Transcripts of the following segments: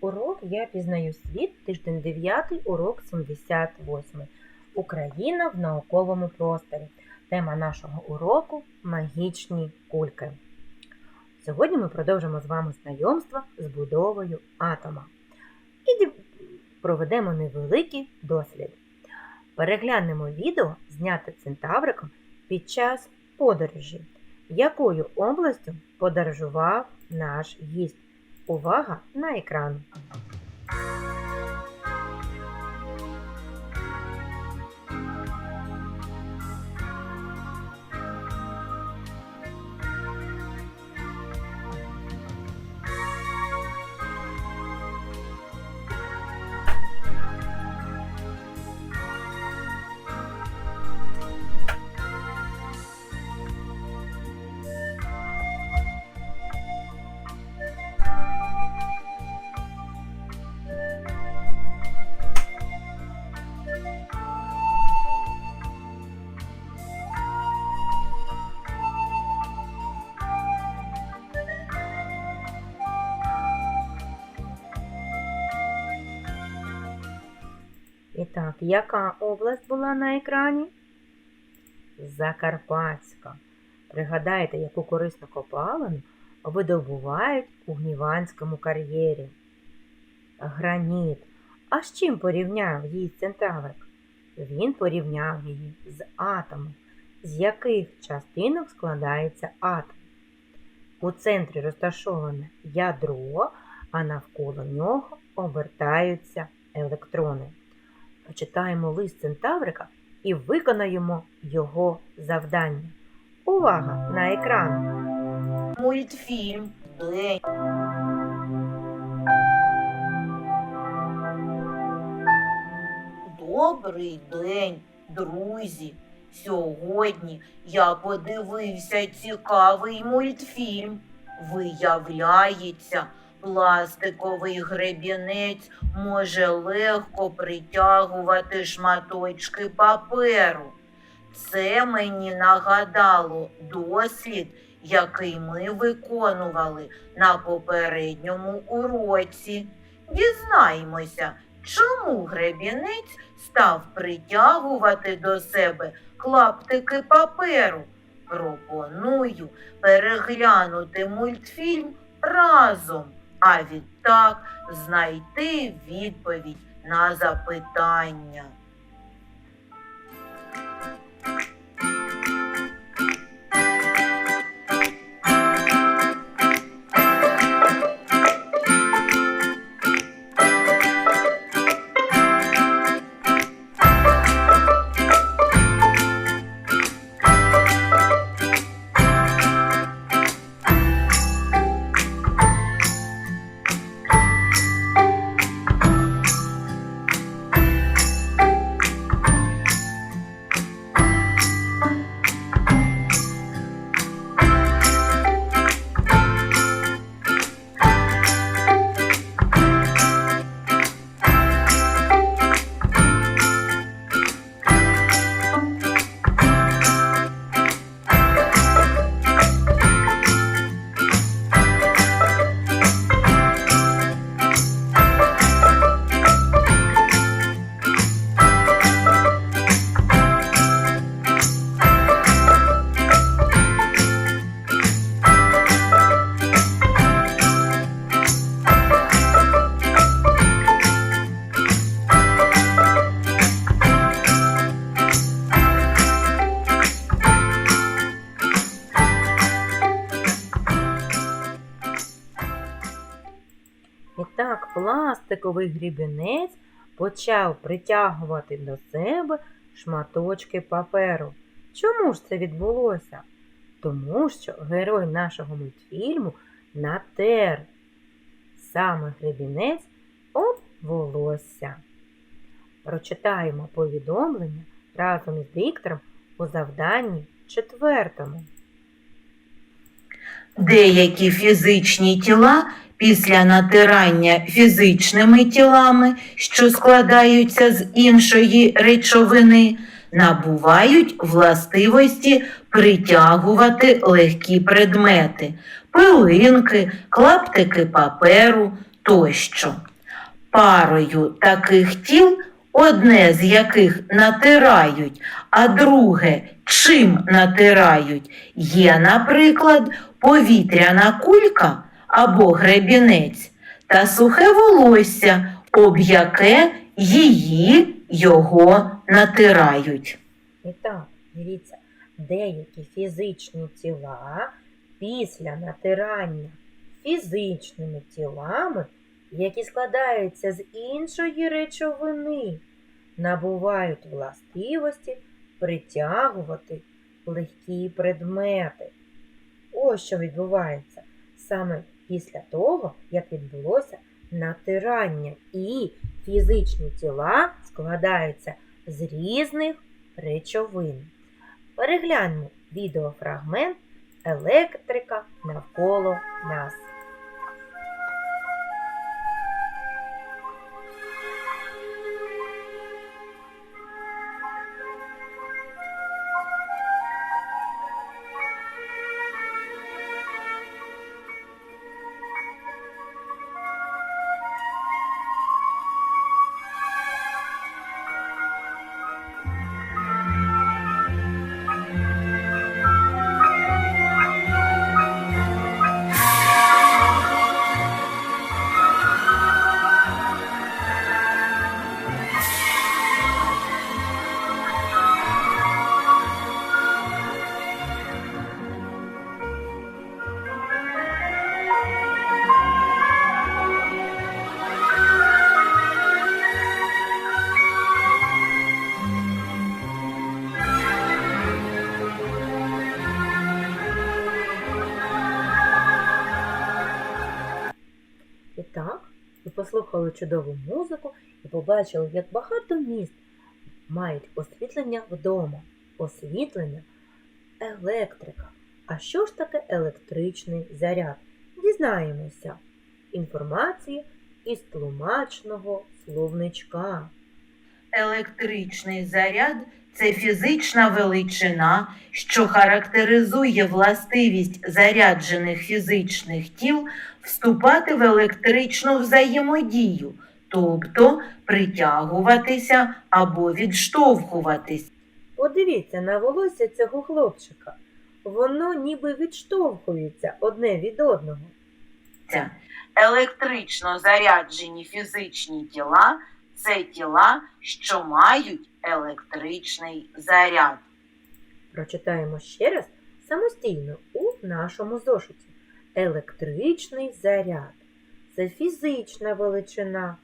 Урок Я пізнаю світ, тиждень 9, урок 78. Україна в науковому просторі. Тема нашого уроку магічні кульки. Сьогодні ми продовжимо з вами знайомство з будовою атома і проведемо невеликий дослід. Переглянемо відео, зняте центавриком під час подорожі, якою областю подорожував наш гість. Увага на екран. Яка область була на екрані? Закарпатська. Пригадайте, яку корисну копалину видобувають у Гніванському кар'єрі. Граніт. А з чим порівняв її центаврик? Він порівняв її з атомом, з яких частинок складається атом. У центрі розташоване ядро, а навколо нього обертаються електрони. Прочитаємо лист центаврика і виконаємо його завдання. Увага на екран! Мультфільм День. Добрий день, друзі. Сьогодні я подивився цікавий мультфільм. Виявляється, пластиковий гребінець може легко притягувати шматочки паперу. Це мені нагадало дослід, який ми виконували на попередньому уроці. Дізнаємося, чому гребінець став притягувати до себе клаптики паперу. Пропоную переглянути мультфільм разом, а відтак знайти відповідь на запитання. Пластиковий грібінець почав притягувати до себе шматочки паперу. Чому ж це відбулося? Тому що герой нашого мультфільму натер саме гребінець об волосся. Прочитаємо повідомлення разом із диктором у завданні четвертому. Деякі фізичні тіла після натирання фізичними тілами, що складаються з іншої речовини, набувають властивості притягувати легкі предмети, пилинки, клаптики паперу тощо. Парою таких тіл, одне з яких натирають, а друге чим натирають, є, наприклад, повітряна кулька або гребінець та сухе волосся, об яке її його натирають. І так, дивіться, деякі фізичні тіла після натирання фізичними тілами, які складаються з іншої речовини, набувають властивості притягувати легкі предмети. Ось що відбувається саме після того, як відбулося натирання, і фізичні тіла складаються з різних речовин. Перегляньмо відеофрагмент електрика навколо нас. Послухали чудову музику і побачили, як багато міст мають освітлення вдома, освітлення електрика. А що ж таке електричний заряд? Дізнаємося інформації із тлумачного словничка. Електричний заряд це фізична величина, що характеризує властивість заряджених фізичних тіл вступати в електричну взаємодію, тобто притягуватися або відштовхуватись. Подивіться на волосся цього хлопчика. Воно ніби відштовхується одне від одного. Електрично заряджені фізичні тіла це тіла, що мають електричний заряд. Прочитаємо ще раз самостійно у нашому зошиті. Електричний заряд це фізична величина,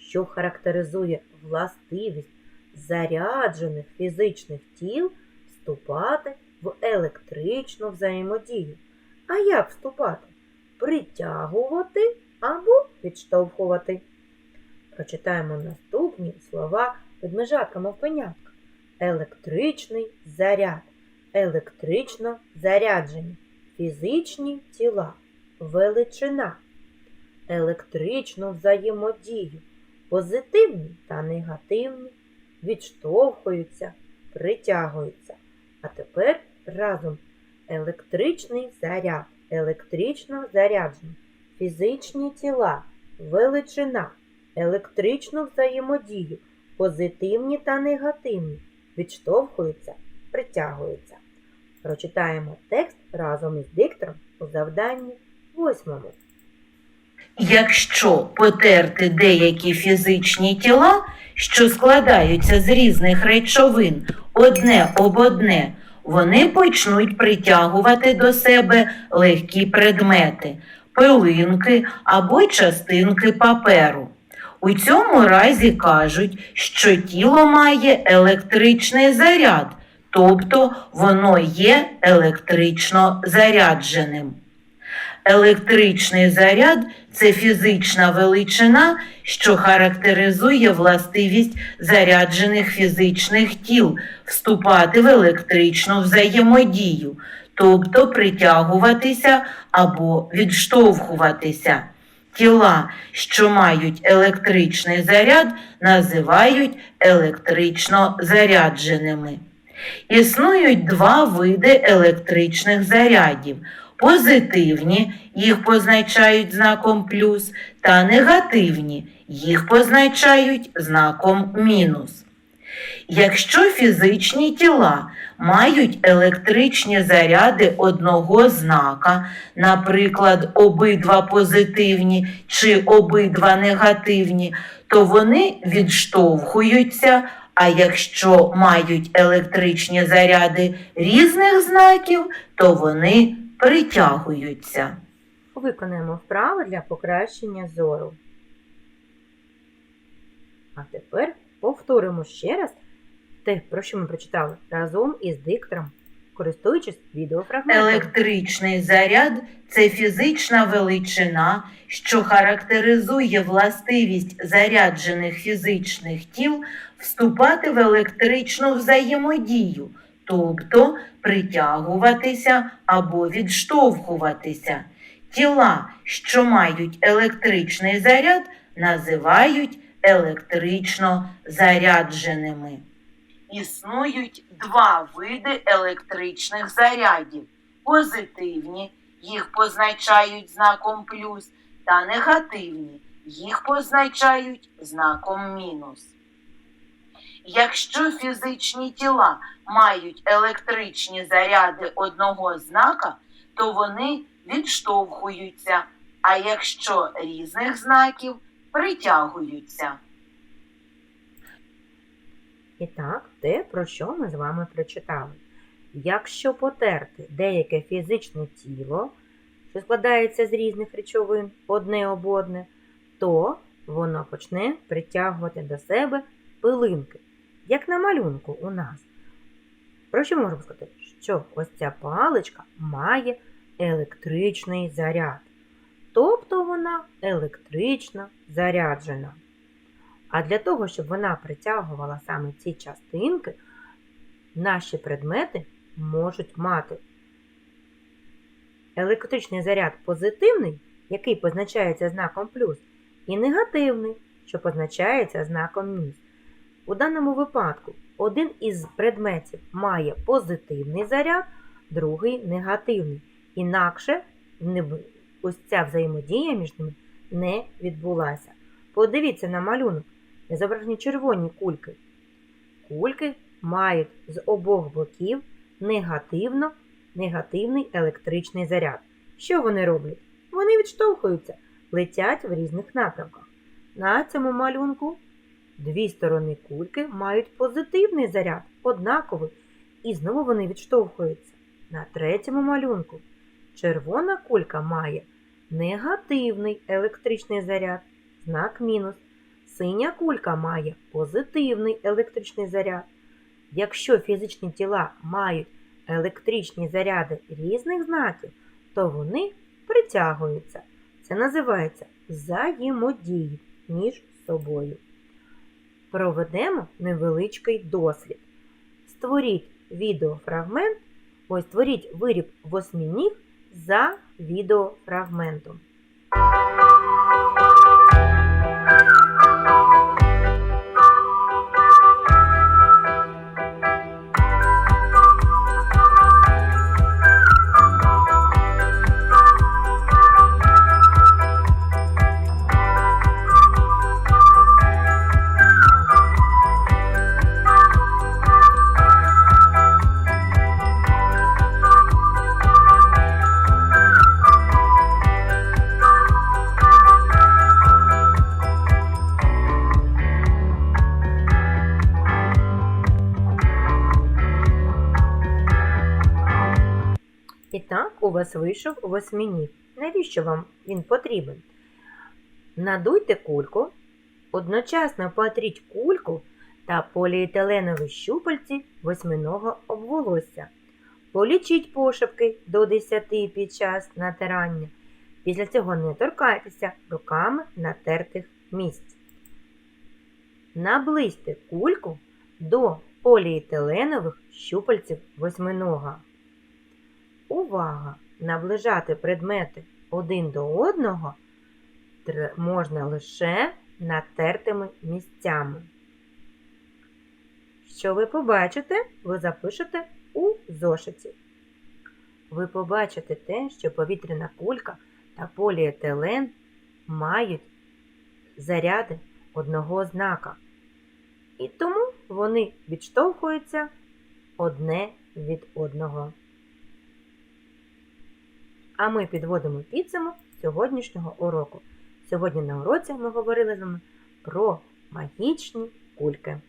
що характеризує властивість заряджених фізичних тіл вступати в електричну взаємодію. А як вступати? Притягувати або відштовхувати. Прочитаємо наступні слова ведмежатка мовпенятка. Електричний заряд, електрично заряджені, фізичні тіла, величина, електричну взаємодію, позитивні та негативні, відштовхуються, притягуються. А тепер разом електричний заряд, електрично заряджені, фізичні тіла, величина, електричну взаємодію, позитивні та негативні, відштовхуються, притягуються. Прочитаємо текст разом із диктором у завданні восьмому. Якщо потерти деякі фізичні тіла, що складаються з різних речовин одне об одне, вони почнуть притягувати до себе легкі предмети, пилинки або частинки паперу. У цьому разі кажуть, що тіло має електричний заряд, тобто воно є електрично зарядженим. Електричний заряд це фізична величина, що характеризує властивість заряджених фізичних тіл вступати в електричну взаємодію, тобто притягуватися або відштовхуватися. Тіла, що мають електричний заряд, називають електрично зарядженими. Існують два види електричних зарядів Позитивні їх позначають знаком плюс, та негативні їх позначають знаком мінус. Якщо фізичні тіла мають електричні заряди одного знака, наприклад, обидва позитивні чи обидва негативні, то вони відштовхуються, а якщо мають електричні заряди різних знаків, то вони притягуються. Виконаємо вправи для покращення зору. А тепер повторимо ще раз те, про що ми прочитали разом із диктором, користуючись відеофрагментом. Електричний заряд це фізична величина, що характеризує властивість заряджених фізичних тіл вступати в електричну взаємодію, тобто притягуватися або відштовхуватися. Тіла, що мають електричний заряд, називають електрично зарядженими. Існують два види електричних зарядів. Позитивні, їх позначають знаком плюс, та негативні, їх позначають знаком мінус. Якщо фізичні тіла мають електричні заряди одного знака, то вони відштовхуються, а якщо різних знаків притягуються. І так, те, про що ми з вами прочитали. Якщо потерти деяке фізичне тіло, що складається з різних речовин одне об одне, то воно почне притягувати до себе пилинки, як на малюнку у нас. Про що ми можемо сказати? Що ось ця паличка має електричний заряд. Тобто вона електрично заряджена. А для того, щоб вона притягувала саме ці частинки, наші предмети можуть мати електричний заряд позитивний, який позначається знаком плюс, і негативний, що позначається знаком мінус. У даному випадку один із предметів має позитивний заряд, другий негативний. Інакше ось ця взаємодія між ними не відбулася. Подивіться на малюнок. Зображені червоні кульки. Кульки мають з обох боків негативно, негативний електричний заряд. Що вони роблять? Вони відштовхуються, летять в різних напрямках. На цьому малюнку дві сторони кульки мають позитивний заряд, однаковий, і знову вони відштовхуються. На третьому малюнку червона кулька має негативний електричний заряд, знак мінус. Синя кулька має позитивний електричний заряд. Якщо фізичні тіла мають електричні заряди різних знаків, то вони притягуються. Це називається взаємодії між собою. Проведемо невеличкий дослід. Створіть відеофрагмент, ось створіть виріб восьминіг за відеофрагментом. Вас вийшов восьминіг. Навіщо вам він потрібен? Надуйте кульку, одночасно потріть кульку та поліетиленові щупальці восьминого об волосся. Полічіть пошепки до 10 під час натирання. Після цього не торкайтеся руками натертих місць. Наблизьте кульку до поліетиленових щупальців восьминога. Увага! Наближати предмети один до одного можна лише натертими місцями. Що ви побачите, ви запишете у зошиті. ви побачите те, що повітряна кулька та поліетилен мають заряди одного знака. І тому вони відштовхуються одне від одного. А ми підводимо підсумок сьогоднішнього уроку. Сьогодні на уроці ми говорили з вами про магічні кульки.